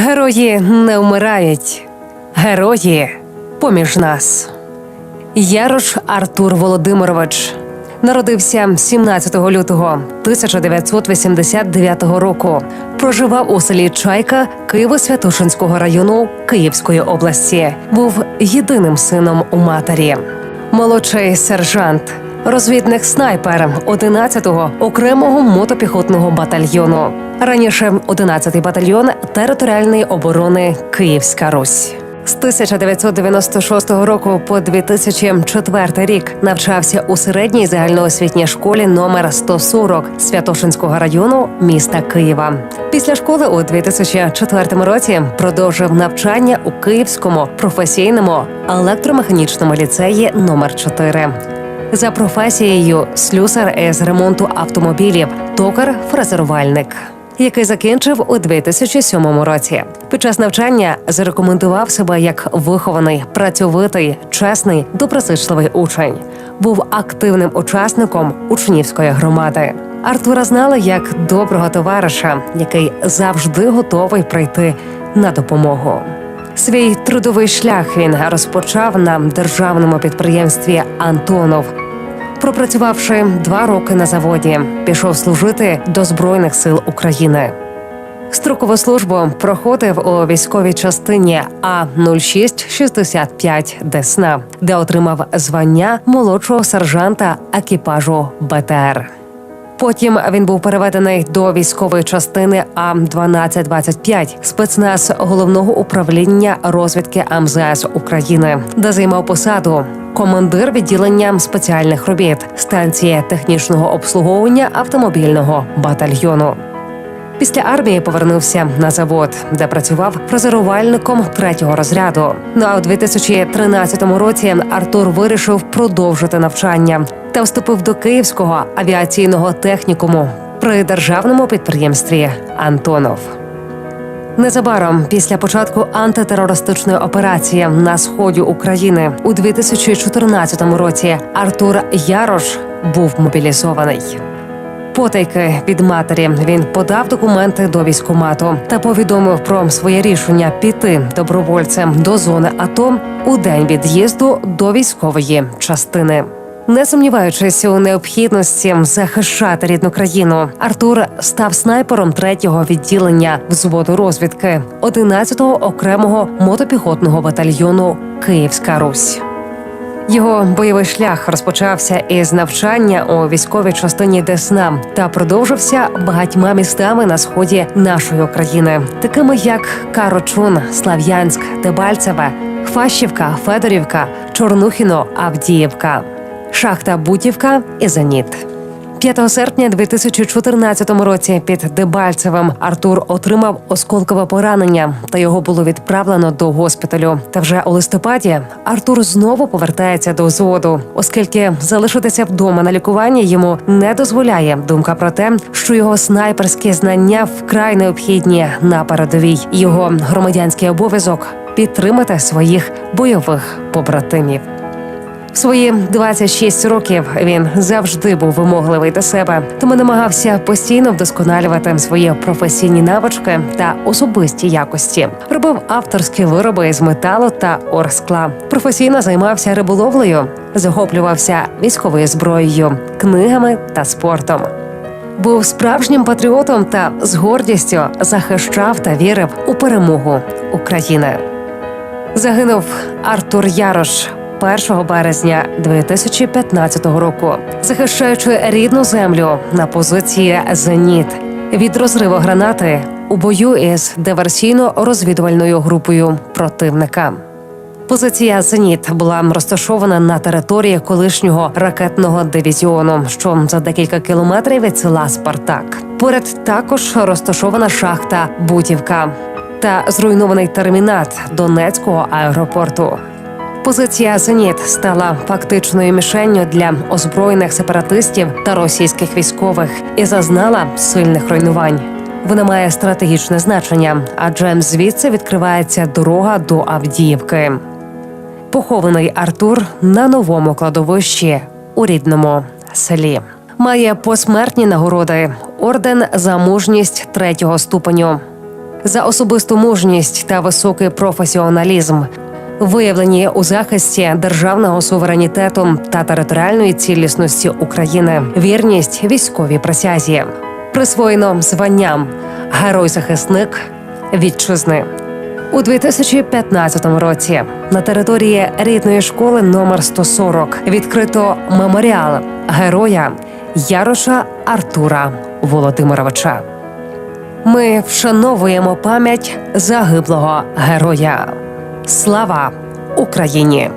Герої не вмирають, герої поміж нас. Ярош Артур Володимирович народився 17 лютого 1989 року. Проживав у селі Чайка Києво-Святошинського району Київської області. Був єдиним сином у матері. Молодший сержант, розвідник снайпер 11-го окремого мотопіхотного батальйону. Раніше 11-й батальйон територіальної оборони Київська Русь. З 1996 року по 2004 рік навчався у середній загальноосвітній школі номер 140 Святошинського району міста Києва. Після школи у 2004 році продовжив навчання у Київському професійному електромеханічному ліцеї номер 4 За професією слюсар із ремонту автомобілів, токар, фрезерувальник який закінчив у 2007 році. Під час навчання зарекомендував себе як вихований, працьовитий, чесний, доброзичливий учень. Був активним учасником учнівської громади. Артура знали як доброго товариша, який завжди готовий прийти на допомогу. Свій трудовий шлях він розпочав на державному підприємстві Антонов. Пропрацювавши два роки на заводі, пішов служити до Збройних сил України. Строкову службу проходив у військовій частині А 0665 Десна, де отримав звання молодшого сержанта екіпажу БТР. Потім він був переведений до військової частини А 1225 спецназ головного управління розвідки МЗС України, де займав посаду командир відділення спеціальних робіт станції технічного обслуговування автомобільного батальйону. Після армії повернувся на завод, де працював фрезерувальником третього розряду. Ну а у 2013 році Артур вирішив продовжити навчання та вступив до Київського авіаційного технікуму при державному підприємстві Антонов. Незабаром після початку антитерористичної операції на сході України у 2014 році Артур Ярош був мобілізований. Потайки від матері він подав документи до військкомату та повідомив про своє рішення піти добровольцем до зони АТО у день від'їзду до військової частини. Не сумніваючись у необхідності захищати рідну країну, Артур став снайпером третього відділення взводу розвідки 11-го окремого мотопіхотного батальйону Київська Русь. Його бойовий шлях розпочався із навчання у військовій частині Десна та продовжився багатьма містами на сході нашої України, такими як Карочун, Слав'янськ, Дебальцеве, Хващівка, Федорівка, Чорнухіно, Авдіївка, Шахта Бутівка і Зеніт. 5 серпня 2014 році під Дебальцевим Артур отримав осколкове поранення, та його було відправлено до госпіталю. Та вже у листопаді Артур знову повертається до взводу, оскільки залишитися вдома на лікуванні йому не дозволяє думка про те, що його снайперські знання вкрай необхідні на передовій. Його громадянський обов'язок підтримати своїх бойових побратимів. В свої 26 років він завжди був вимогливий до себе, тому намагався постійно вдосконалювати свої професійні навички та особисті якості. Робив авторські вироби з металу та орскла. Професійно займався риболовлею, захоплювався військовою зброєю, книгами та спортом. Був справжнім патріотом та з гордістю захищав та вірив у перемогу України. Загинув Артур Ярош 1 березня 2015 року, захищаючи рідну землю на позиції Зеніт від розриву гранати у бою із диверсійно-розвідувальною групою противника. Позиція Зеніт була розташована на території колишнього ракетного дивізіону, що за декілька кілометрів від села Спартак. Поряд також розташована шахта Бутівка та зруйнований термінат Донецького аеропорту. Позиція Зеніт стала фактичною мішенню для озброєних сепаратистів та російських військових і зазнала сильних руйнувань. Вона має стратегічне значення, адже звідси відкривається дорога до Авдіївки. Похований Артур на новому кладовищі у рідному селі. Має посмертні нагороди, орден за мужність третього ступеню, за особисту мужність та високий професіоналізм, виявлені у захисті державного суверенітету та територіальної цілісності України, вірність військовій присязі, присвоєно званням Герой-захисник вітчизни. У 2015 році на території рідної школи номер 140 відкрито меморіал героя Яроша Артура Володимировича. Ми вшановуємо пам'ять загиблого героя. Слава Україні!